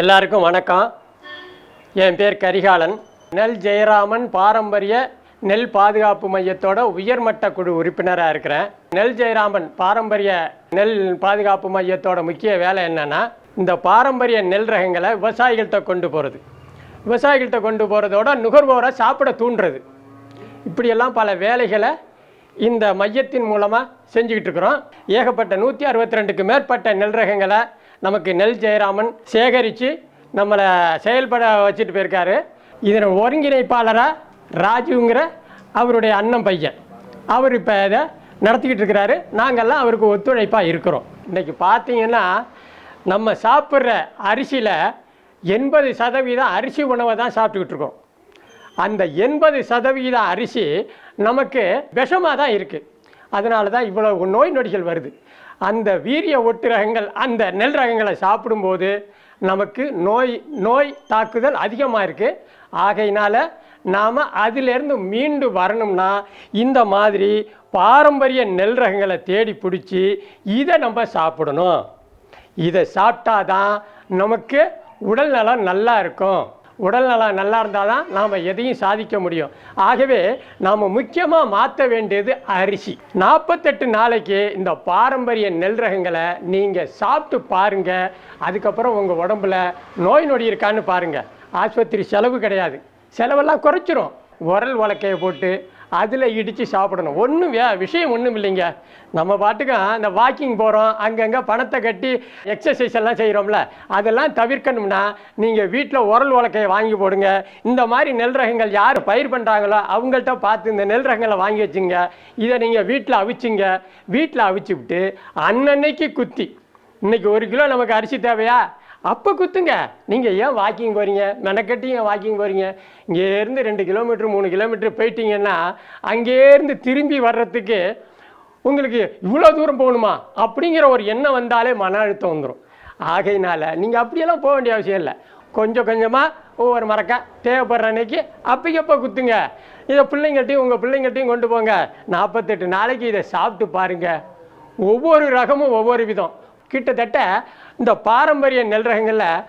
எல்லாருக்கும் வணக்கம். என் பேர் கரிகாலன். நெல் ஜெயராமன் பாரம்பரிய நெல் பாதுகாப்பு மையத்தோட உயர்மட்ட குழு உறுப்பினராக இருக்கிறேன். நெல் ஜெயராமன் பாரம்பரிய நெல் பாதுகாப்பு மையத்தோட முக்கிய வேலை என்னென்னா இந்த பாரம்பரிய நெல் ரகங்களை விவசாயிகள்கிட்ட கொண்டு போகிறது விவசாயிகள்கிட்ட கொண்டு போகிறதோட நுகர்வோரை சாப்பிட தூண்டுறது. இப்படியெல்லாம் பல வேலைகளை இந்த மையத்தின் மூலமாக செஞ்சுக்கிட்டு இருக்கிறோம். ஏகப்பட்ட நூற்றி அறுபத்தி ரெண்டுக்கு மேற்பட்ட நெல் ரகங்களை நமக்கு நெல் ஜெயராமன் சேகரித்து நம்மளை செயல்பட வச்சுட்டு போயிருக்காரு. இதன் ஒருங்கிணைப்பாளராக ராஜுங்கிற அவருடைய அண்ணன் பையன். அவர் இப்போ இதை நடத்திக்கிட்டு இருக்கிறாரு. நாங்கள்லாம் அவருக்கு ஒத்துழைப்பாக இருக்கிறோம். இன்றைக்கி பார்த்தீங்கன்னா நம்ம சாப்பிட்ற அரிசியில் எண்பது சதவீதம் அரிசி உணவை தான் சாப்பிட்டுக்கிட்டு இருக்கோம். அந்த எண்பது சதவீதம் அரிசி நமக்கு விஷமாக தான் இருக்குது அதனால தான் இவ்வளோ நோய் நொடிகள் வருது. அந்த வீரிய ஒட்டு ரகங்கள் அந்த நெல் ரகங்களை சாப்பிடும்போது நமக்கு நோய் நோய் தாக்குதல் அதிகமாக இருக்குது ஆகையினால் நாம் அதிலேருந்து மீண்டு வரணும்னா இந்த மாதிரி பாரம்பரிய நெல் ரகங்களை தேடி பிடிச்சி இதை நம்ம சாப்பிடணும். இதை சாப்பிட்டாதான் நமக்கு உடல் நலம் நல்லா இருக்கும். உடல் நலம் நல்லா இருந்தால் தான் நாம் எதையும் சாதிக்க முடியும். ஆகவே நாம் முக்கியமாக மாற்ற வேண்டியது அரிசி. நாற்பத்தெட்டு நாளைக்கு இந்த பாரம்பரிய நெல் ரகங்களை நீங்கள் சாப்பிட்டு பாருங்கள் அதுக்கப்புறம் உங்கள் உடம்புல நோய் நொடி இருக்கான்னு பாருங்கள் ஆஸ்பத்திரி செலவு கிடையாது. செலவெல்லாம் குறைச்சிரும். உரல் உலக்கையை போட்டு அதில் இடித்து சாப்பிடணும். ஒன்றும் வே விஷயம் ஒன்றும் இல்லைங்க. நம்ம பாட்டுக்கு அந்த வாக்கிங் போகிறோம் அங்கங்கே பணத்தை கட்டி எக்ஸசைஸ் எல்லாம் செய்கிறோம்ல அதெல்லாம் தவிர்க்கணும்னா நீங்கள் வீட்டில் உரல் உலக்கையை வாங்கி போடுங்க. இந்த மாதிரி நெல் ரகங்கள் யார் பயிர் பண்ணுறாங்களோ அவங்கள்ட்ட பார்த்து இந்த நெல் ரகங்களை வாங்கி வச்சுங்க. இதை நீங்கள் வீட்டில் அவிச்சிங்க. வீட்டில் அவிச்சு விட்டு அன்னன்னைக்கு குத்தி. இன்னைக்கு ஒரு கிலோ நமக்கு அரிசி தேவையா? அப்போ குத்துங்க. நீங்கள் ஏன் வாக்கிங் போகிறீங்க மெனக்கட்டி ஏன் வாக்கிங் போகிறீங்க இங்கேருந்து ரெண்டு கிலோமீட்டர் மூணு கிலோமீட்டர் போயிட்டீங்கன்னா அங்கேருந்து திரும்பி வர்றதுக்கு உங்களுக்கு இவ்வளோ தூரம் போகணுமா? அப்படிங்கிற ஒரு எண்ணம் வந்தாலே மன அழுத்தம் வந்துடும் ஆகையினால் நீங்கள் அப்படியெல்லாம் போக வேண்டிய அவசியம் இல்லை. கொஞ்சம் கொஞ்சமாக ஒவ்வொரு மரக்கா தேவைப்படுற அன்னைக்கு அப்பைக்கப்போ குத்துங்க. இதை பிள்ளைங்கள்ட்டையும் உங்கள் பிள்ளைங்கள்ட்டையும் கொண்டு போங்க. நாற்பத்தெட்டு நாளைக்கு இதை சாப்பிட்டு பாருங்கள் ஒவ்வொரு ரகமும் ஒவ்வொரு விதம். கிட்டத்தட்ட இந்த பாரம்பரிய நெல் ரகங்களில்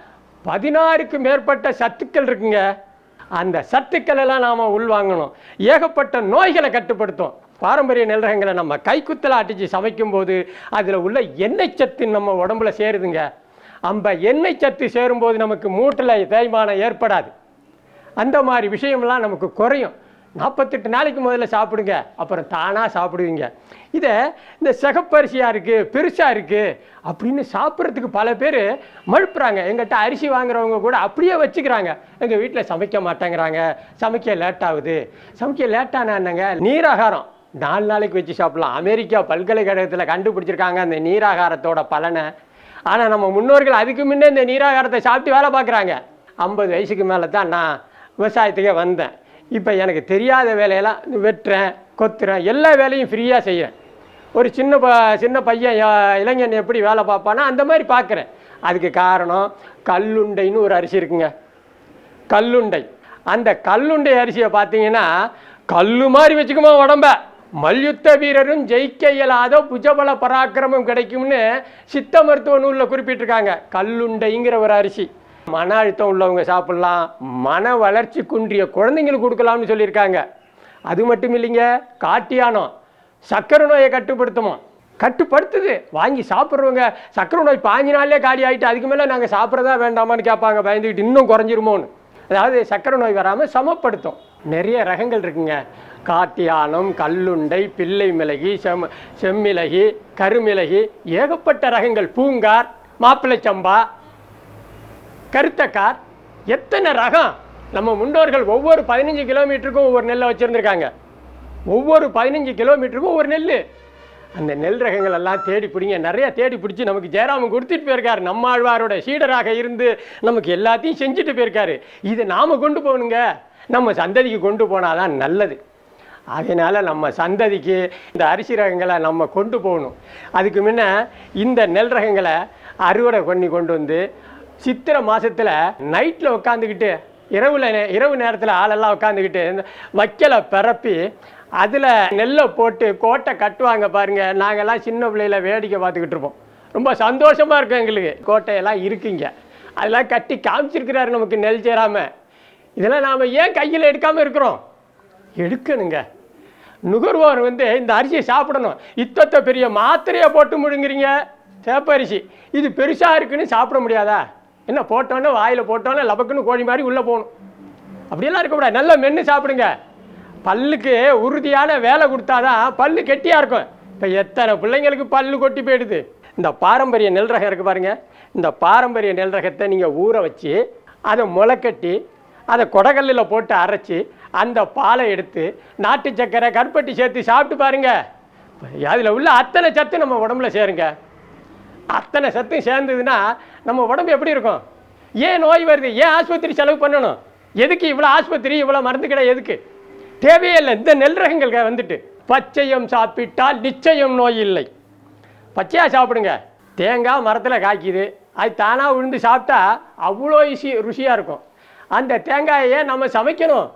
பதினாறுக்கு மேற்பட்ட சத்துக்கள் இருக்குங்க. அந்த சத்துக்கள் எல்லாம் நாம் உள்வாங்கணும். ஏகப்பட்ட நோய்களை கட்டுப்படுத்தும். பாரம்பரிய நெல் ரகங்களை நம்ம கைக்குத்தல அடித்து சமைக்கும்போது அதில் உள்ள எண்ணெய் சத்து நம்ம உடம்புல சேருதுங்க. அந்த எண்ணெய் சத்து சேரும்போது நமக்கு மூட்டில் தேய்மானம் ஏற்படாது. அந்த மாதிரி விஷயம்லாம் நமக்கு குறையும். நாற்பத்தெட்டு நாளைக்கு முதல்ல சாப்பிடுங்க. அப்புறம் தானாக சாப்பிடுவீங்க. இதை இந்த சிகப்பரிசியாக இருக்குது பெருசாக இருக்குது அப்படின்னு சாப்பிட்றதுக்கு பல பேர் மழுப்புறாங்க. எங்கிட்ட அரிசி வாங்குறவங்க கூட அப்படியே வச்சுக்கிறாங்க. எங்கள் வீட்டில் சமைக்க மாட்டேங்கிறாங்க. சமைக்க லேட் ஆகுது. சமைக்க லேட்டான என்னங்க? நீராகாரம். நாலு நாளைக்கு வச்சு சாப்பிட்லாம். அமெரிக்கா பல்கலைக்கழகத்தில் கண்டுபிடிச்சிருக்காங்க அந்த நீராகாரத்தோட பலனை. ஆனால் நம்ம முன்னோர்கள் அதுக்கு முன்னே இந்த நீராகாரத்தை சாப்பிட்டு வேலை பார்க்குறாங்க. ஐம்பது வயசுக்கு மேலே தான் நான் விவசாயத்துக்கே வந்தேன். இப்போ எனக்கு தெரியாத வேலையெல்லாம் வெட்டுறேன் கொத்துறேன் எல்லா வேலையும் ஃப்ரீயாக செய்கிறேன் ஒரு சின்ன ப சின்ன பையன் இளைஞன் எப்படி வேலை பார்ப்பானா அந்த மாதிரி பார்க்குறேன். அதுக்கு காரணம் கல்லுண்டைன்னு ஒரு அரிசி இருக்குங்க. கல்லுண்டை. அந்த கல்லுண்டை அரிசியை பார்த்தீங்கன்னா கல்லு மாதிரி வச்சுக்குமா உடம்ப. மல்யுத்த வீரரும் ஜெயிக்க இயலாத புஜபல பராக்கிரமம் கிடைக்கும்னு சித்த மருத்துவ நூலில் குறிப்பிட்டிருக்காங்க. கல்லுண்டைங்கிற ஒரு அரிசி. மன அழுத்தம் உள்ளவங்க சாப்பிட்லாம். மன வளர்ச்சி குன்றிய குழந்தைங்களுக்கு கொடுக்கலாம்னு சொல்லியிருக்காங்க. அது மட்டும் இல்லைங்க காட்டியானம் சக்கரை நோயை கட்டுப்படுத்துமா? கட்டுப்படுத்துது. வாங்கி சாப்பிட்றவங்க சக்கரை நோய் பாஞ்சு நாள்லேயே காலி ஆகிட்டு அதுக்கு மேலே நாங்கள் சாப்பிட்றதா வேண்டாமான்னு கேட்பாங்க. பயந்துக்கிட்டு இன்னும் குறைஞ்சிருமோன்னு. அதாவது சக்கரை நோய் வராமல் சமப்படுத்தும். நிறைய ரகங்கள் இருக்குங்க. காட்டியானம் கல்லுண்டை பிள்ளை மிளகி செம் செம்மிளகி கருமிளகி ஏகப்பட்ட ரகங்கள். பூங்கார் மாப்பிள்ளை சம்பா கருத்தக்கார் எத்தனை ரகம்? நம்ம முன்னோர்கள் ஒவ்வொரு பதினஞ்சு கிலோமீட்டருக்கும் ஒவ்வொரு நெல்லை வச்சுருந்துருக்காங்க. ஒவ்வொரு பதினஞ்சு கிலோமீட்டருக்கும் ஒவ்வொரு நெல் அந்த நெல் ரகங்கள் எல்லாம் தேடி பிடிங்க. நிறையா தேடி பிடிச்சி நமக்கு ஜெயராமன் கொடுத்துட்டு போயிருக்காரு. நம்மாழ்வாரோட சீடராக இருந்து நமக்கு எல்லாத்தையும் செஞ்சுட்டு போயிருக்காரு. இதை நாம் கொண்டு போகணுங்க. நம்ம சந்ததிக்கு கொண்டு போனாதான் நல்லது. அதனால் நம்ம சந்ததிக்கு இந்த அரிசி ரகங்களை நம்ம கொண்டு போகணும். அதுக்கு முன்ன இந்த நெல் ரகங்களை அறுவடை பண்ணி கொண்டு வந்து சித்திரை மாதத்தில் நைட்டில் உட்காந்துக்கிட்டு இரவுல இரவு நேரத்தில் ஆளெல்லாம் உட்காந்துக்கிட்டு இந்த வைக்கலை பரப்பி அதில் நெல்லை போட்டு கோட்டை கட்டுவாங்க பாருங்கள் நாங்கள்லாம் சின்ன பிள்ளையில வேடிக்கை பார்த்துக்கிட்டு இருப்போம். ரொம்ப சந்தோஷமாக இருக்கும் எங்களுக்கு. கோட்டையெல்லாம் இருக்குங்க. அதெல்லாம் கட்டி காமிச்சிருக்கிறாரு நமக்கு நெல் சேராம. இதெல்லாம் நாம் ஏன் கையில் எடுக்காமல் இருக்கிறோம்? எடுக்கணுங்க. நுகர்வோர் வந்து இந்த அரிசியை சாப்பிடணும். இத்தத்தை பெரிய மாத்திரையை போட்டு முழுங்குறீங்க. சேப்பரிசி இது பெருசாக இருக்குன்னு சாப்பிட முடியாதா? என்ன போட்டோன்னே வாயில் போட்டோன்னே லபக்குன்னு கோழி மாதிரி உள்ளே போகணும். அப்படியெல்லாம் இருக்கக்கூடாது. நல்லா மென்று சாப்பிடுங்க. பல்லுக்கு உறுதியான வேலை கொடுத்தாதான் பல்லு கெட்டியாக இருக்கும். இப்போ எத்தனை பிள்ளைங்களுக்கு பல்லு கொட்டி போயிடுது? இந்த பாரம்பரிய நெல் ரகம் இருக்குது பாருங்கள் இந்த பாரம்பரிய நெல் ரகத்தை நீங்கள் ஊற வச்சு அதை முளைக்கட்டி அதை கொடகல்லில் போட்டு அரைச்சி அந்த பாலை எடுத்து நாட்டு சக்கரை கருப்பட்டி சேர்த்து சாப்பிட்டு பாருங்கள் அதில் உள்ள அத்தனை சத்து நம்ம உடம்புல சேருங்க. அத்தனை சத்தும் சேர்ந்ததுன்னா நம்ம உடம்பு எப்படி இருக்கும்? ஏன் நோய் வருது? ஏன் ஆஸ்பத்திரி செலவு பண்ணணும்? எதுக்கு இவ்வளோ ஆஸ்பத்திரி இவ்வளோ மருந்து கடை எதுக்கு? தேவையே இல்லை இந்த நெல் ரகங்கள் வந்துட்டு பச்சையம் சாப்பிட்டால் நிச்சயம் நோய் இல்லை. பச்சையாக சாப்பிடுங்க. தேங்காய் மரத்தில் காய்க்குது. அது தானாக விழுந்து சாப்பிட்டா அவ்வளோ இசி ருசியாக இருக்கும். அந்த தேங்காயை நம்ம சமைக்கணும்.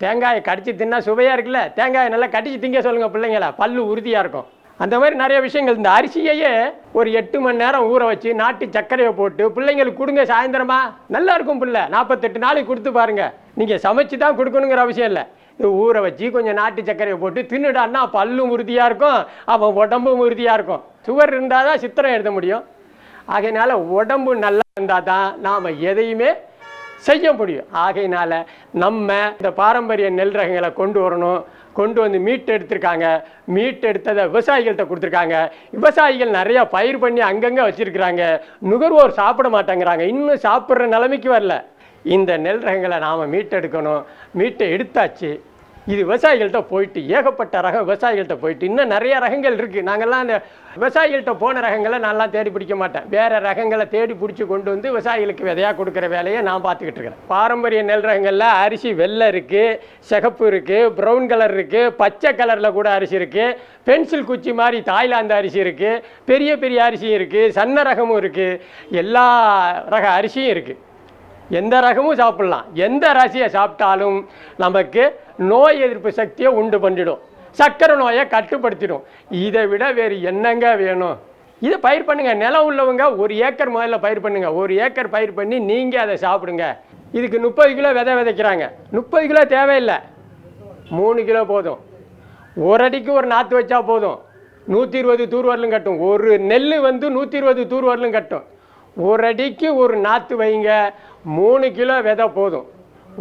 தேங்காயை கடிச்சு தின்னா சுவையாக இருக்குல்ல? தேங்காயை நல்லா கடிச்சு திங்க சொல்லுங்கள் பிள்ளைங்களை. பல்லு உறுதியாக இருக்கும். அந்த மாதிரி நிறைய விஷயங்கள். இந்த அரிசியையே ஒரு எட்டு மணி நேரம் ஊற வச்சு நாட்டு சர்க்கரையை போட்டு பிள்ளைங்களுக்கு கொடுங்க சாயந்தரமா. நல்லா இருக்கும் பிள்ளை. நாற்பத்தெட்டு நாளைக்கு கொடுத்து பாருங்க. நீங்கள் சமைச்சு தான் கொடுக்கணுங்கிற அவசியம் இல்லை. இது ஊற வச்சு கொஞ்சம் நாட்டு சர்க்கரையை போட்டு தின்னுடான்னா பல்லும் உறுதியாக இருக்கும். அவன் உடம்பும் உறுதியாக இருக்கும். சுவர் இருந்தால் தான் சித்திரம் எழுத முடியும். ஆகையினால உடம்பு நல்லா இருந்தால் தான் நாம் எதையுமே செய்ய முடியும். ஆகையினால நம்ம இந்த பாரம்பரிய நெல் ரகங்களை கொண்டு வரணும். கொண்டு வந்து மீட் எடுத்திருக்காங்க. மீட் எடுத்ததை விவசாயிகள்கிட்ட கொடுத்துருக்காங்க. விவசாயிகள் நிறையா பயிர் பண்ணி அங்கங்கே வச்சுருக்கிறாங்க. நுகர்வோர் சாப்பிட மாட்டேங்கிறாங்க. இன்னும் சாப்பிட்ற நிலைமைக்கு வரல. இந்த நெல் ரகங்களை நாம் மீட்டெடுக்கணும் மீட்டை எடுத்தாச்சு. இது விவசாயிகள்கிட்ட போயிட்டு ஏகப்பட்ட ரகம் விவசாயிகள்கிட்ட போயிட்டு இன்னும் நிறைய ரகங்கள் இருக்குது நாங்கள்லாம் அந்த விவசாயிகள்கிட்ட போன ரகங்களை நான்லாம் தேடி பிடிக்க மாட்டேன். வேறு ரகங்களை தேடி பிடிச்சி கொண்டு வந்து விவசாயிகளுக்கு விதையாக கொடுக்குற வேலையை நான் பார்த்துக்கிட்டு இருக்கிறேன். பாரம்பரிய நெல் ரகங்களில் அரிசி வெள்ளை இருக்குது சிகப்பு இருக்குது ப்ரௌன் கலர் இருக்குது பச்சை கலரில் கூட அரிசி இருக்குது பென்சில் குச்சி மாதிரி தாய்லாந்து அரிசி இருக்குது பெரிய பெரிய அரிசியும் இருக்குது சன்ன ரகமும் இருக்குது எல்லா ரக அரிசியும் இருக்குது எந்த ரகமும் சாப்பிடலாம். எந்த ரசியை சாப்பிட்டாலும் நமக்கு நோய் எதிர்ப்பு சக்தியை உண்டு பண்ணிடும். சர்க்கரை நோயை கட்டுப்படுத்திடும். இதை விட வேறு என்னங்க வேணும்? இதை பயிர் பண்ணுங்கள் நிலம் உள்ளவங்க ஒரு ஏக்கர் முதல்ல பயிர் பண்ணுங்கள் ஒரு ஏக்கர் பயிர் பண்ணி நீங்கள் அதை சாப்பிடுங்க. இதுக்கு முப்பது கிலோ விதை விதைக்கிறாங்க. முப்பது கிலோ தேவையில்லை. மூணு கிலோ போதும். ஒரு அடிக்கு ஒரு நாற்று வச்சா போதும். நூற்றி இருபது தூர் வரலும் கட்டும். ஒரு நெல் வந்து நூற்றி இருபது தூர் வரலும் கட்டும். ஒரு அடிக்கு ஒரு நாற்று வைங்க மூணு கிலோ விதை போதும்.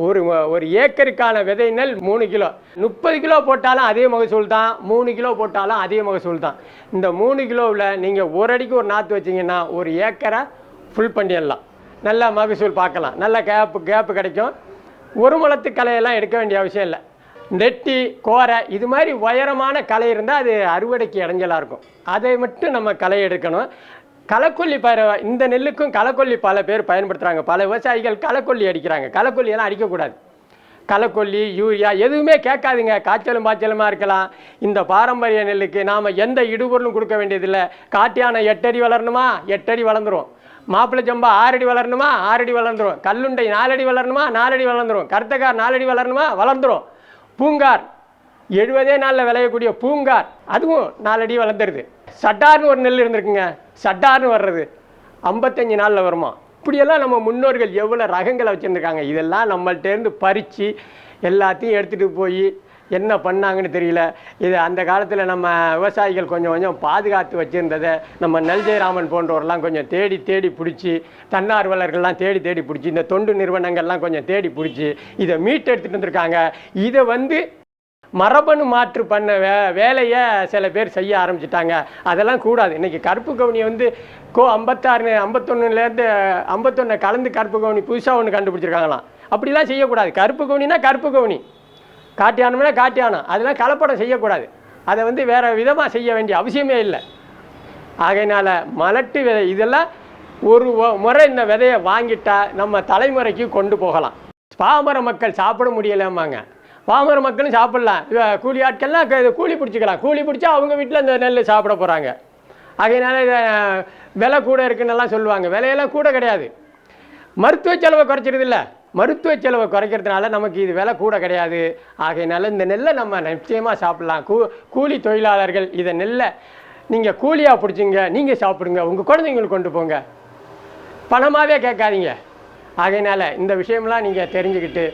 ஒரு ஒரு ஏக்கருக்கான விதை நெல் மூணு கிலோ. முப்பது கிலோ போட்டாலும் அதே மகசூல் தான் மூணு கிலோ போட்டாலும் அதே மகசூல் தான். இந்த மூணு கிலோவில் நீங்கள் ஒரு அடிக்கு ஒரு நாற்று வச்சிங்கன்னா ஒரு ஏக்கரை ஃபுல் பண்ணிடலாம். நல்ல மகசூல் பார்க்கலாம். நல்ல கேப்பு கேப்பு கிடைக்கும். ஒரு முளத்து கலையெல்லாம் எடுக்க வேண்டிய அவசியம் இல்லை. நெட்டி கோரை இது மாதிரி உயரமான களை இருந்தால் அது அறுவடைக்கு இடைஞ்சலாக இருக்கும். அதை மட்டும் நம்ம களை எடுக்கணும். களைக்கொல்லி பயிரை இந்த நெல்லுக்கும் களைக்கொல்லி பல பேர் பயன்படுத்துகிறாங்க பல விவசாயிகள் களைக்கொல்லி அடிக்கிறாங்க. களைக்கொல்லியெல்லாம் அடிக்கக்கூடாது. களைக்கொல்லி யூரியா எதுவுமே கேட்காதுங்க. காய்ச்சலும் பாய்ச்சலுமாக இருக்கலாம். இந்த பாரம்பரிய நெல்லுக்கு நாம் எந்த இடுபொருளும் கொடுக்க வேண்டியதில்லை. காட்டியான எட்டடி வளரணுமா? எட்டடி வளர்ந்துரும். மாப்பிள்ளை ஜம்பா ஆறடி வளரணுமா? ஆறடி வளர்ந்துரும். கல்லுண்டை நாலடி வளரணுமா? நாலடி வளர்ந்துரும். கருத்தக்கார் நாலடி வளரணுமா? வளர்ந்துரும். பூங்கார் எழுபதே நாளில் விளையக்கூடிய பூங்கார் அதுவும் நாலடி வளர்ந்துருது. சட்டார்னு ஒரு நெல் இருந்திருக்குங்க. சட்டார்னு வர்றது. ஐம்பத்தஞ்சு நாளில் வருமா? இப்படியெல்லாம் நம்ம முன்னோர்கள் எவ்வளோ ரகங்களை வச்சுருந்துருக்காங்க. இதெல்லாம் நம்மள்ட்டேருந்து பறித்து எல்லாத்தையும் எடுத்துகிட்டு போய் என்ன பண்ணாங்கன்னு தெரியல. இது அந்த காலத்தில் நம்ம விவசாயிகள் கொஞ்சம் கொஞ்சம் பாதுகாத்து வச்சுருந்ததை நம்ம நெல் ஜெயராமன் போன்றவரெல்லாம் கொஞ்சம் தேடி தேடி பிடிச்சி தன்னார்வலர்கள்லாம் தேடி தேடி பிடிச்சி இந்த தொண்டு நிறுவனங்கள்லாம் கொஞ்சம் தேடி பிடிச்சி இதை மீட்டெடுத்துட்டு வந்திருக்காங்க. இதை வந்து மரபணு மாற்று பண்ண வே வேலையை சில பேர் செய்ய ஆரம்பிச்சிட்டாங்க. அதெல்லாம் கூடாது. இன்றைக்கி கருப்பு கவுனியை வந்து கோ ஐம்பத்தாறு ஐம்பத்தொன்னுலேருந்து ஐம்பத்தொன்று கலந்து கருப்பு கவுனி புதுசாக ஒன்று கண்டுபிடிச்சிருக்காங்களாம். அப்படிலாம் செய்யக்கூடாது. கருப்பு கவுனினா கருப்பு கவுனி. காட்டியானம்னா காட்டியானம். அதெல்லாம் கலப்படம் செய்யக்கூடாது. அதை வந்து வேறு விதமாக செய்ய வேண்டிய அவசியமே இல்லை. ஆகையினால் மலட்டு விதை இதெல்லாம் ஒரு முறை இந்த விதையை வாங்கிட்டா நம்ம தலைமுறைக்கு கொண்டு போகலாம். பாமர மக்கள் சாப்பிட முடியலாமாங்க பாமர மக்களும் சாப்பிட்லாம். கூலி ஆட்கள்லாம் க- இது கூலி பிடிச்சிக்கலாம். கூலி பிடிச்சா அவங்க வீட்டில் இந்த நெல் சாப்பிட போகிறாங்க ஆகையினால இதை விலை கூட இருக்குன்னெல்லாம் சொல்லுவாங்க. விலையெல்லாம் கூட கிடையாது. மருத்துவ செலவை குறைச்சிருது இல்லை. மருத்துவ செலவை குறைக்கிறதுனால நமக்கு இது விலை கூட கிடையாது. ஆகையினால இந்த நெல்லை நம்ம நிச்சயமாக சாப்பிட்லாம். கூ கூலி தொழிலாளர்கள் இதை நெல்லை நீங்கள் கூலியாக பிடிச்சிங்க நீங்கள் சாப்பிடுங்க உங்கள் குழந்தைங்களுக்கு கொண்டு போங்க. பணமாகவே கேட்காதீங்க. ஆகையினால இந்த விஷயம்லாம் நீங்கள் தெரிஞ்சுக்கிட்டு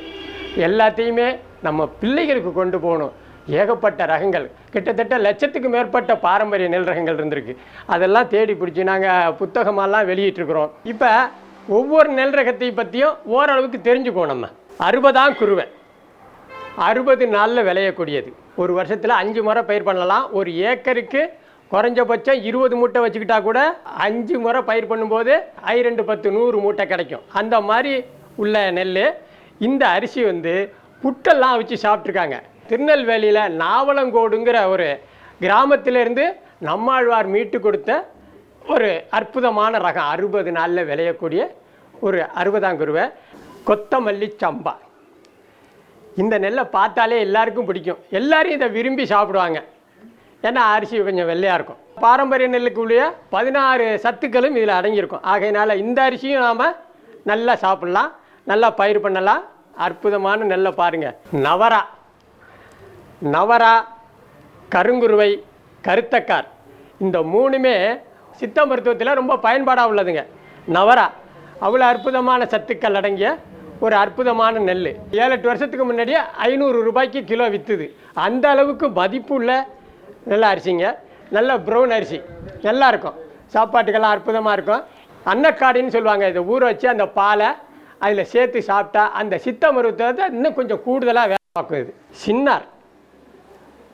எல்லாத்தையுமே நம்ம பிள்ளைகளுக்கு கொண்டு போகணும். ஏகப்பட்ட ரகங்கள். கிட்டத்தட்ட லட்சத்துக்கு மேற்பட்ட பாரம்பரிய நெல் ரகங்கள் இருந்திருக்கு. அதெல்லாம் தேடி பிடிச்சி நாங்கள் புத்தகமெல்லாம் வெளியிட்டிருக்கிறோம். இப்போ ஒவ்வொரு நெல் ரகத்தை பற்றியும் ஓரளவுக்கு தெரிஞ்சுக்குவோம் நம்ம. அறுபதாம் குருவை. அறுபது நாளில் விளையக்கூடியது. ஒரு வருஷத்தில் அஞ்சு முறை பயிர் பண்ணலாம். ஒரு ஏக்கருக்கு குறைஞ்சபட்சம் இருபது மூட்டை வச்சுக்கிட்டா கூட அஞ்சு முறை பயிர் பண்ணும்போது ஐ ரெண்டு பத்து நூறு மூட்டை கிடைக்கும். அந்த மாதிரி உள்ள நெல் இந்த அரிசி வந்து புட்டெல்லாம் வச்சு சாப்பிட்ருக்காங்க திருநெல்வேலியில் நாவலங்கோடுங்கிற ஒரு கிராமத்திலேருந்து நம்மாழ்வார் மீட்டு கொடுத்த ஒரு அற்புதமான ரகம். அறுபது நாளில் விளையக்கூடிய ஒரு அறுபதாம் குருவை கொத்தமல்லி சம்பா. இந்த நெல்லை பார்த்தாலே எல்லாருக்கும் பிடிக்கும். எல்லாரும் இதை விரும்பி சாப்பிடுவாங்க. ஏன்னா அரிசி கொஞ்சம் வெள்ளையாக இருக்கும். பாரம்பரிய நெல்லுக்குள்ளேயே பதினாறு சத்துக்களும் இதில் அடங்கியிருக்கும். ஆகையினால இந்த அரிசியும் நாம் நல்லா சாப்பிட்லாம். நல்லா பயிர் பண்ணலாம். அற்புதமான நெல்லை பாருங்கள் நவரா. நவரா கருங்குருவை கருத்தக்கார். இந்த மூணுமே சித்த மருத்துவத்தில் ரொம்ப பயன்பாடாக உள்ளதுங்க. நவரா. அவ்வளோ அற்புதமான சத்துக்கள் அடங்கிய ஒரு அற்புதமான நெல் ஏழு எட்டு வருஷத்துக்கு முன்னாடியே ஐநூறு ரூபாய்க்கு கிலோ விற்றுது அந்த அளவுக்கு மதிப்பு உள்ள நல்ல அரிசிங்க. நல்ல ப்ரௌன் அரிசி. நல்லா இருக்கும். சாப்பாட்டுக்கெல்லாம் அற்புதமாக இருக்கும். அன்னக்காடின்னு சொல்லுவாங்க. இதை ஊற வச்சு அந்த பாலை அதில் சேர்த்து சாப்பிட்டா அந்த சித்த மருத்துவத்தை இன்னும் கொஞ்சம் கூடுதலாக வேலை பார்க்குது. சின்னார்.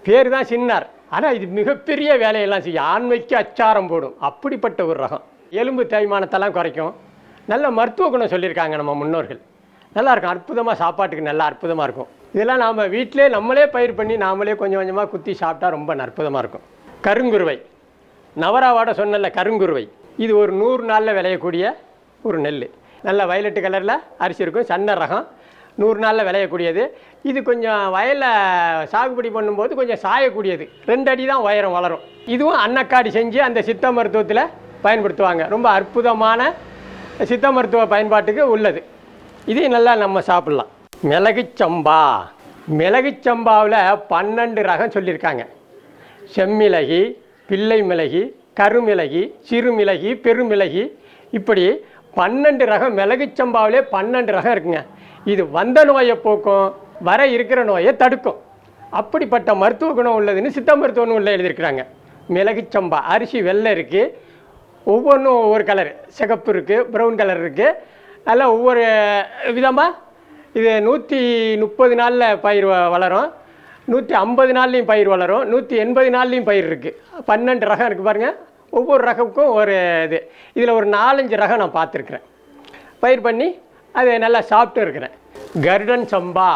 பேர் தான் சின்னார். ஆனால் இது மிகப்பெரிய வேலையெல்லாம் செய்யும். ஆண்மைக்கு அச்சாரம் போடும். அப்படிப்பட்ட ஒரு ரகம். எலும்பு தேய்மானத்தெல்லாம் குறைக்கும். நல்ல மருத்துவ குணம் சொல்லியிருக்காங்க நம்ம முன்னோர்கள். நல்லா இருக்கும். அற்புதமாக சாப்பாட்டுக்கு நல்லா அற்புதமாக இருக்கும். இதெல்லாம் நாம் வீட்டிலே நம்மளே பயிர் பண்ணி நாமளே கொஞ்சம் கொஞ்சமாக குத்தி சாப்பிட்டா ரொம்ப அற்புதமாக இருக்கும். கருங்குருவை. நவராவோட சொன்னல கருங்குருவை. இது ஒரு நூறு நாளில் விளையக்கூடிய ஒரு நெல் நல்ல வயலட்டு கலரில் அரிசி இருக்கும் சன்ன ரகம். நூறு நாளில் விளையக்கூடியது. இது கொஞ்சம் வயலில் சாகுபடி பண்ணும்போது கொஞ்சம் சாயக்கூடியது. ரெண்டு அடி தான் உயரம் வளரும். இதுவும் அன்னக்காடி செஞ்சு அந்த சித்த மருத்துவத்தில் பயன்படுத்துவாங்க. ரொம்ப அற்புதமான சித்த மருத்துவ பயன்பாட்டுக்கு உள்ளது. இதையும் நல்லா நம்ம சாப்பிட்லாம். மிளகு சம்பா மிளகு சம்பாவில் பன்னெண்டு ரகம் சொல்லியிருக்காங்க. செம்மிளகி பிள்ளை மிளகி கருமிளகி சிறுமிளகி பெருமிளகி. இப்படி பன்னெண்டு ரகம் மிளகுச்சம்பாவிலே பன்னெண்டு ரகம் இருக்குங்க. இது வந்த நோயை போக்கும் வர இருக்கிற நோயை தடுக்கும். அப்படிப்பட்ட மருத்துவ குணம் உள்ளதுன்னு சித்த மருத்துவ நூலில் எழுதியிருக்கிறாங்க. மிளகு சம்பா அரிசி வெள்ளை இருக்குது ஒவ்வொன்றும் ஒவ்வொரு கலர் சிகப்பு இருக்குது ப்ரௌன் கலர் இருக்குது அதில் ஒவ்வொரு விதமாக இது நூற்றி முப்பது நாளில் பயிர் வ- வளரும். நூற்றி ஐம்பது நாள்லேயும் பயிர் வளரும். நூற்றி எண்பது நாள்லேயும் பயிர் இருக்குது பன்னெண்டு ரகம் இருக்குது பாருங்கள் ஒவ்வொரு ரகமுக்கும் ஒரு இது. இதில் ஒரு நாலஞ்சு ரகம் நான் பார்த்துருக்குறேன். பயிர் பண்ணி அதை நல்லா சாப்பிட்டு இருக்கிறேன். கருடன் சம்பா.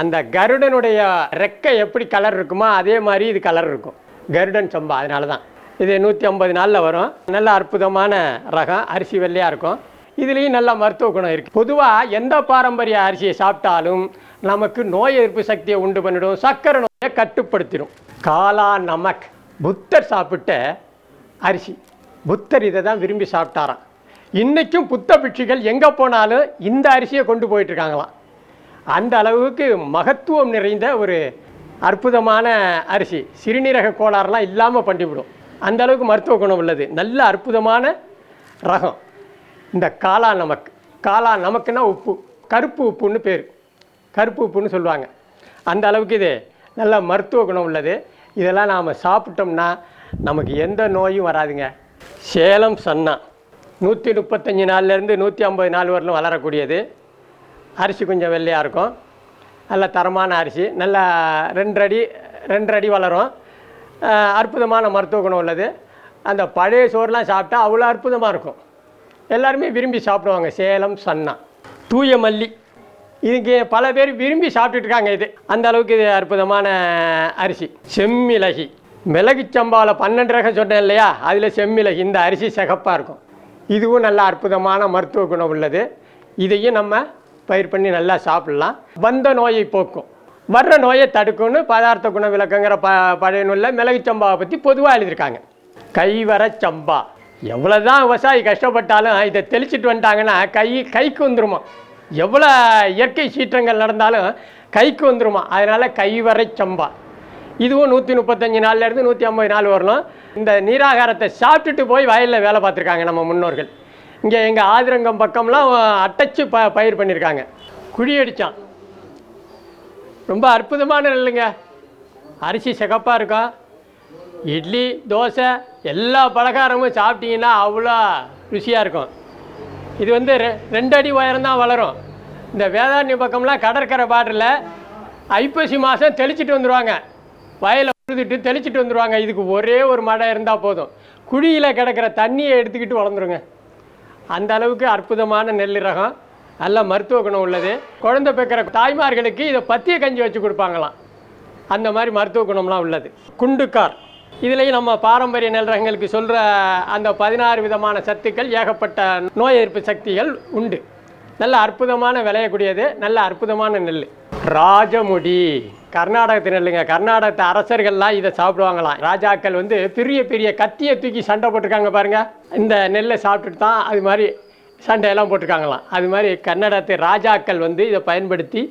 அந்த கருடனுடைய ரெக்கை எப்படி கலர் இருக்குமோ அதே மாதிரி இது கலர் இருக்கும். கருடன் சம்பா அதனால தான் இது நூற்றி ஐம்பது நாளில் வரும். நல்ல அற்புதமான ரகம் அரிசி வெள்ளையாக இருக்கும். இதுலேயும் நல்ல மருத்துவ குணம் இருக்குது பொதுவாக எந்த பாரம்பரிய அரிசியை சாப்பிட்டாலும் நமக்கு நோய் எதிர்ப்பு சக்தியை உண்டு பண்ணிடும். சர்க்கரை நோயை கட்டுப்படுத்திடும். காலா நமக். புத்தர் சாப்பிட்ட அரிசி. புத்தர் இதை தான் விரும்பி சாப்பிட்டாராம். இன்றைக்கும் புத்த பிட்சுகள் எங்கே போனாலும் இந்த அரிசியை கொண்டு போயிட்டுருக்காங்களாம். அந்த அளவுக்கு மகத்துவம் நிறைந்த ஒரு அற்புதமான அரிசி. சிறுநீரக கோளாறுலாம் இல்லாமல் பண்ணிவிடும். அந்த அளவுக்கு மருத்துவ குணம் உள்ளது. நல்ல அற்புதமான ரகம். இந்த காளா நமக்கு காளா நமக்குன்னா உப்பு. கருப்பு உப்புன்னு பேர். கருப்பு உப்புன்னு சொல்லுவாங்க. அந்த அளவுக்கு இது நல்ல மருத்துவ குணம் உள்ளது. இதெல்லாம் நாம் சாப்பிட்டோம்னா நமக்கு எந்த நோயும் வராதுங்க. சேலம் சன்னா. நூற்றி முப்பத்தஞ்சு நாள்லேருந்து நூற்றி ஐம்பது நாள் வரலும் வளரக்கூடியது. அரிசி கொஞ்சம் வெள்ளையாக இருக்கும். நல்ல தரமான அரிசி. நல்லா ரெண்டு அடி ரெண்டு அடி வளரும் அற்புதமான மருத்துவ குணம் உள்ளது. அந்த பழைய சோறுலாம் சாப்பிட்டா அவ்வளோ அற்புதமாக இருக்கும். எல்லாருமே விரும்பி சாப்பிடுவாங்க. சேலம் சன்னா. தூய மல்லி. இதுக்கு பல பேர் விரும்பி சாப்பிட்டுட்டு இருக்காங்க இது. அந்த அளவுக்கு இது அற்புதமான அரிசி. செம்மிளகி மிளகு சம்பாவில் பன்னெண்டு ரகம் சொன்னேன் இல்லையா? அதில் செம்மிளகு இந்த அரிசி சிகப்பாக இருக்கும். இதுவும் நல்ல அற்புதமான மருத்துவ குணம் உள்ளது. இதையும் நம்ம பயிர் பண்ணி நல்லா சாப்பிட்லாம். வந்த நோயை போக்கும். வர்ற நோயை தடுக்கும்னு பதார்த்த குண விளக்கங்கிற ப பழைய நூலில் மிளகு சம்பாவை பற்றி பொதுவாக எழுதியிருக்காங்க. கைவர சம்பா. எவ்வளோ தான் விவசாயி கஷ்டப்பட்டாலும் இதை தெளிச்சிட்டு வந்துட்டாங்கன்னா கை கைக்கு வந்துருமா? எவ்வளோ இயற்கை சீற்றங்கள் நடந்தாலும் கைக்கு வந்துருமா? அதனால் கைவரை சம்பா. இதுவும் நூற்றி முப்பத்தஞ்சு நாள்லேருந்து நூற்றி ஐம்பது நாள் வரலாம். இந்த நீராகாரத்தை சாப்பிட்டுட்டு போய் வயலில் வேலை பார்த்துருக்காங்க நம்ம முன்னோர்கள். இங்கே எங்கள் ஆதிரங்கம் பக்கம்லாம் அட்டச்சு ப பயிர் பண்ணியிருக்காங்க குழி அடித்தான் ரொம்ப அற்புதமான நெல்லுங்க. அரிசி சிகப்பாக இருக்கும் இட்லி தோசை எல்லா பலகாரமும் சாப்பிட்டீங்கன்னா அவ்வளோ ருசியாக இருக்கும். இது வந்து ரெ ரெண்டு அடி உயரம்தான் வளரும். இந்த வேதாரண்ய பக்கம்லாம் கடற்கரை பாட்டில் ஐப்பசி மாதம் தெளிச்சிட்டு வந்துடுவாங்க வயலை உழுதுட்டு தெளிச்சிட்டு வந்துடுவாங்க இதுக்கு ஒரே ஒரு மழை இருந்தால் போதும். குழியில் கிடக்கிற தண்ணியை எடுத்துக்கிட்டு வளர்ந்துருங்க. அந்த அளவுக்கு அற்புதமான நெல் ரகம் நல்ல மருத்துவ குணம் உள்ளது. குழந்தை பெக்கிற தாய்மார்களுக்கு இதை பத்திய கஞ்சி வச்சு கொடுப்பாங்களாம். அந்த மாதிரி மருத்துவ குணம்லாம் உள்ளது. குண்டுக்கார். இதுலேயும் நம்ம பாரம்பரிய நெல் ரகங்களுக்கு சொல்கிற அந்த பதினாறு விதமான சத்துக்கள் ஏகப்பட்ட நோய் எதிர்ப்பு சக்திகள் உண்டு. நல்ல அற்புதமான விளையக்கூடியது நல்ல அற்புதமான நெல். ராஜமுடி. கர்நாடகத்தின் நெல்லுங்க கர்நாடகத்து அரசர்கள்லாம் இதை சாப்பிடுவாங்களாம். ராஜாக்கள் வந்து பெரிய பெரிய கத்தியை தூக்கி சண்டை போட்டிருக்காங்க பாருங்கள் இந்த நெல்லை சாப்பிட்டுட்டு தான் அது மாதிரி சண்டையெல்லாம் போட்டிருக்காங்களாம். அது மாதிரி கன்னடத்து ராஜாக்கள் வந்து இதை பயன்படுத்தி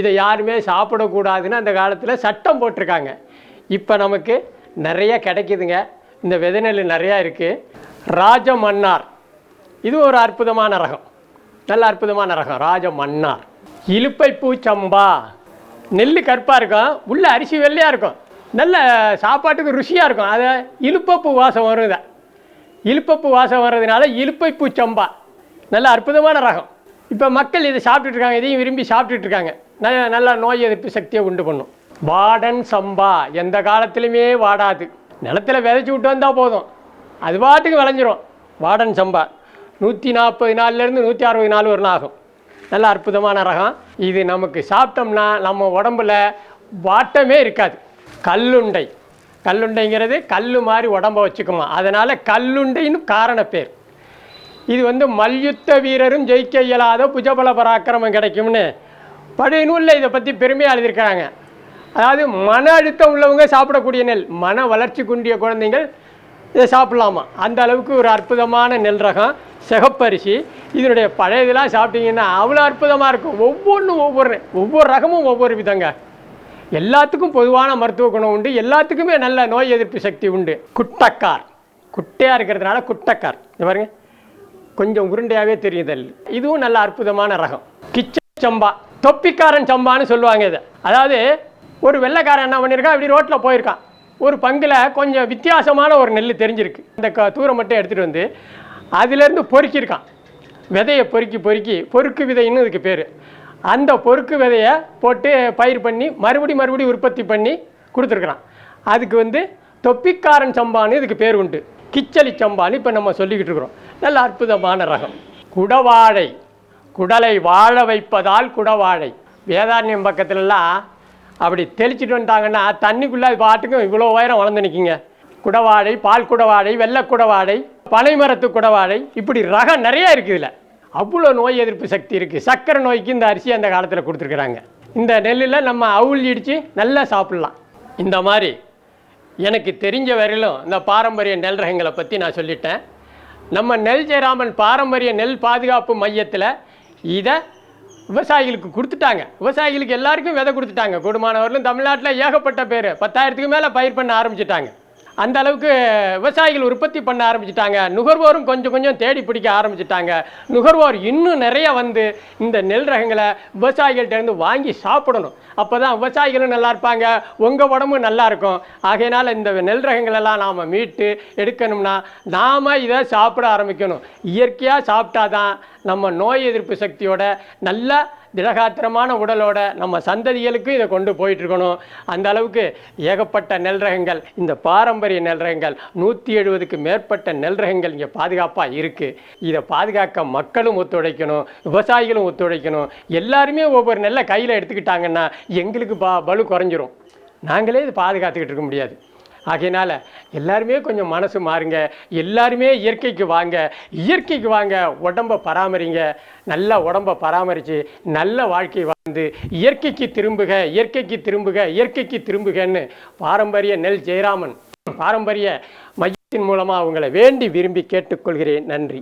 இதை யாருமே சாப்பிடக்கூடாதுன்னு அந்த காலத்தில் சட்டம் போட்டிருக்காங்க. இப்போ நமக்கு நிறைய கிடைக்குதுங்க. இந்த விதை நெல் நிறையா இருக்குது ராஜ மன்னார் இது ஒரு அற்புதமான ரகம். நல்ல அற்புதமான ரகம். ராஜ மன்னார் இலுப்பை பூச்சம்பா. சம்பா நெல் கருப்பாக இருக்கும் உள்ளே அரிசி வெள்ளையாக இருக்கும். நல்ல சாப்பாட்டுக்கு ருசியாக இருக்கும். அதை இழுப்பப்பு வாசம் வரும் இதை வாசம் வர்றதுனால இலுப்பை சம்பா. நல்ல அற்புதமான ரகம். இப்போ மக்கள் இதை சாப்பிட்டுட்ருக்காங்க இதையும் விரும்பி சாப்பிட்டுட்ருக்காங்க நல்ல நல்ல நோய் எதிர்ப்பு சக்தியை உண்டு பண்ணும். வாடன் சம்பா எந்த காலத்துலையுமே வாடாது. நிலத்துல விதைச்சி விட்டு வந்தால் போதும். அது பாட்டுக்கு விளைஞ்சிரும். வாடன் சம்பா. நூற்றி நாற்பது நாள்லேருந்து நூற்றி அறுபது நாள் வரணும் ஆகும். நல்ல அற்புதமான ரகம். இது நமக்கு சாப்பிட்டோம்னா நம்ம உடம்புல வாட்டமே இருக்காது. கல்லுண்டை. கல்லுண்டைங்கிறது கல் மாதிரி உடம்ப வச்சுக்குமா. அதனால் கல்லுண்டைன்னு காரண பேர். இது வந்து மல்யுத்த வீரரும் ஜெயிக்க இயலாத புஜபல பராக்கிரமம் கிடைக்கும்னு பழைய நூலில் இதை பற்றி பெருமையாக எழுதியிருக்கிறாங்க. அதாவது மன அழுத்தம் உள்ளவங்க சாப்பிடக்கூடிய நெல். மன வளர்ச்சி குன்றிய குழந்தைகள் இதை சாப்பிட்லாமா? அந்த அளவுக்கு ஒரு அற்புதமான நெல் ரகம் சிகப்பரிசி. இதனுடைய பழைய இதெல்லாம் சாப்பிட்டீங்கன்னா அவ்வளோ அற்புதமாக இருக்கும். ஒவ்வொன்றும் ஒவ்வொரு ஒவ்வொரு ரகமும் ஒவ்வொரு விதங்க. எல்லாத்துக்கும் பொதுவான மருத்துவ குணம் உண்டு. எல்லாத்துக்குமே நல்ல நோய் எதிர்ப்பு சக்தி உண்டு. குட்டக்கார். குட்டையாக இருக்கிறதுனால குட்டக்கார். இது பாருங்க. கொஞ்சம் உருண்டையாகவே தெரியுது இதுவும் நல்ல அற்புதமான ரகம். கிச்ச சம்பா. தொப்பிக்காரன் சம்பான்னு சொல்லுவாங்க இதை. அதாவது ஒரு வெள்ளைக்காரன் என்ன பண்ணியிருக்கான்? இப்படி ரோட்டில் போயிருக்கான். ஒரு பங்கில் கொஞ்சம் வித்தியாசமான ஒரு நெல் தெரிஞ்சிருக்கு. இந்த க தூரம் மட்டும் எடுத்துகிட்டு வந்து அதுலேருந்து பொறுக்கியிருக்கான். விதையை பொறுக்கி பொறுக்கி பொறுக்கு விதைன்னு இதுக்கு பேர். அந்த பொறுக்கு விதையை போட்டு பயிர் பண்ணி மறுபடி மறுபடி உற்பத்தி பண்ணி கொடுத்துருக்குறான். அதுக்கு வந்து தொப்பிக்காரன் சம்பான்னு இதுக்கு பேர் உண்டு. கிச்சலி சம்பான்னு இப்போ நம்ம சொல்லிக்கிட்டு இருக்கிறோம். நல்ல அற்புதமான ரகம். குடவாழை குடலை வாழ வைப்பதால் குடவாழை. வேதாரண்யம் பக்கத்துலலாம் அப்படி தெளிச்சிட்டு வந்துட்டாங்கன்னா தண்ணிக்குள்ளே அது பாட்டுக்கும் இவ்வளோ உயரம் வளர்ந்து நிற்கிங்க. குடவாடை பால் குடவாடை வெள்ளை குடவாடை பனைமரத்து குடவாடை இப்படி ரகம் நிறையா இருக்குது இதில். அவ்வளோ நோய் எதிர்ப்பு சக்தி இருக்குது சக்கரை நோய்க்கு இந்த அரிசி அந்த காலத்தில் கொடுத்துருக்குறாங்க. இந்த நெல்லில் நம்ம அவுள் இடித்து நல்லா சாப்பிட்லாம். இந்த மாதிரி எனக்கு தெரிஞ்ச வரையிலும் இந்த பாரம்பரிய நெல் ரகங்களை பற்றி நான் சொல்லிட்டேன். நம்ம நெல் ஜெயராமன் பாரம்பரிய நெல் பாதுகாப்பு மையத்தில் இதை விவசாயிகளுக்கு கொடுத்துட்டாங்க. விவசாயிகளுக்கு எல்லாருக்கும் விதை கொடுத்துட்டாங்க. கூடுமானவர்களும் தமிழ்நாட்டில் ஏகப்பட்ட பேர். பத்தாயிரத்துக்கு மேலே பயிர் பண்ண ஆரம்பிச்சிட்டாங்க. அந்த அளவுக்கு விவசாயிகள் உற்பத்தி பண்ண ஆரம்பிச்சிட்டாங்க. நுகர்வோரும் கொஞ்சம் கொஞ்சம் தேடி பிடிக்க ஆரம்பிச்சிட்டாங்க. நுகர்வோர் இன்னும் நிறைய வந்து இந்த நெல் ரகங்களை விவசாயிகள்கிட்டருந்து வாங்கி சாப்பிடணும். அப்போ தான் விவசாயிகளும் நல்லா இருப்பாங்க. உங்கள் உடம்பும் நல்லா இருக்கும். ஆகையினால் இந்த நெல் ரகங்களெல்லாம் நாம் மீட்டு எடுக்கணும்னா நாம் இதை சாப்பிட ஆரம்பிக்கணும். இயற்கையாக சாப்பிட்டா தான் நம்ம நோய் எதிர்ப்பு சக்தியோட நல்ல திடகாத்திரமான உடலோட நம்ம சந்ததிகளுக்கும் இதை கொண்டு போயிட்டுருக்கணும். அந்த அளவுக்கு ஏகப்பட்ட நெல் ரகங்கள் இந்த பாரம்பரிய நெல் ரகங்கள் நூற்றி எழுபதுக்கு மேற்பட்ட நெல் ரகங்கள் இங்கே பாதுகாப்பாக இருக்குது இதை பாதுகாக்க மக்களும் ஒத்துழைக்கணும் விவசாயிகளும் ஒத்துழைக்கணும். எல்லாருமே ஒவ்வொரு நெல்லை கையில் எடுத்துக்கிட்டாங்கன்னா எங்களுக்கு பா பலு குறைஞ்சிரும். நாங்களே இதை பாதுகாத்துக்கிட்டு இருக்க முடியாது. ஆகையினால எல்லாருமே கொஞ்சம் மனசு மாறுங்க எல்லாருமே இயற்கைக்கு வாங்க இயற்கைக்கு வாங்க உடம்ப பராமரிங்க. நல்ல உடம்ப பராமரித்து நல்ல வாழ்க்கை வாழ்ந்து இயற்கைக்கு திரும்புக இயற்கைக்கு திரும்புக இயற்கைக்கு திரும்புகன்னு பாரம்பரிய நெல் ஜெயராமன் பாரம்பரிய மையத்தின் மூலமாக அவங்கள வேண்டி விரும்பி கேட்டுக்கொள்கிறேன். நன்றி.